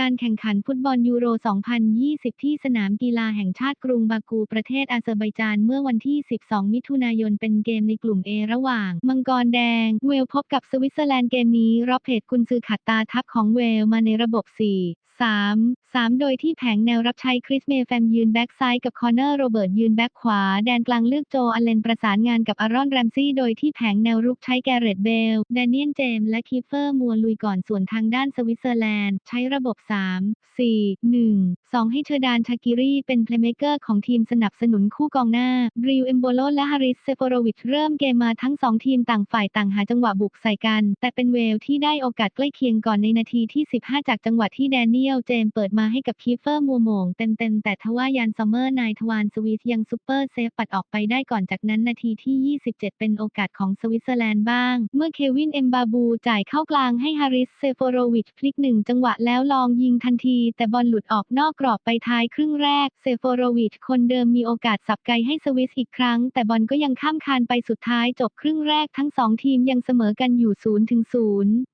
การแข่งขันฟุตบอลยูโร 2020 ที่สนามกีฬาแห่งชาติกรุงบากูประเทศอาเซอร์ไบจานเมื่อวันที่ 12 มิถุนายนเป็นเกมในกลุ่ม A ระหว่าง มังกรแดง เวลพบกับสวิตเซอร์แลนด์เกมนี้รอบเพจกุนซือขัดตาทัพของเวลมาในระบบ 4 3 3 โดยที่แผงแนวรับใช้คริสเมย์แฟมยืนแบ็กซ้ายกับคอนเนอร์โรเบิร์ตยืนแบ็กขวา แดนกลางเลือกโจอัลเลนประสานงานกับอารอนแรมซี่ โดยที่แผงแนวรุกใช้แกเรตเบล แดเนียนเจมส์และคีเฟอร์มัวลุยก่อนส่วนทางด้านสวิตเซอร์แลนด์ ใช้ระบบ3 4 1 2 ให้เชอร์ดานชากิรีเป็นเพลย์เมเกอร์ของทีมสนับสนุนคู่กองหน้าบริวเอมโบโลและฮาริสเซโฟโรวิชเริ่มเกมมาทั้งสองทีมต่างฝ่ายต่างหาจังหวะบุกใส่กัน แต่เป็นเวลที่ได้โอกาสใกล้เคียงก่อนในนาทีที่ 15 จากจังหวะที่แดเนียลเจมเปิดมาให้กับคีเฟอร์มัวโหมงเต็มๆแต่ทว่ายันซัมเมอร์นายทวารสวิสยังซูเปอร์เซฟปัดออกไปได้ก่อนจากนั้นนาทีที่ 27 เป็นโอกาสของสวิตเซอร์แลนด์บ้าง เมื่อเควินเอมบาบูจ่ายเข้ากลางให้ฮาริสเซโฟโรวิชพลิกหนึ่งจังหวะแล้วลองยิงทันที แต่บอลหลุดออกนอกกรอบไปท้ายครึ่งแรก เซโฟโรวิชคนเดิมมีโอกาสสับไกให้สวิสอีกครั้ง แต่บอลก็ยังข้ามคานไปสุดท้ายจบครึ่งแรกทั้งสองทีมยังเสมอกันอยู่0ถึง0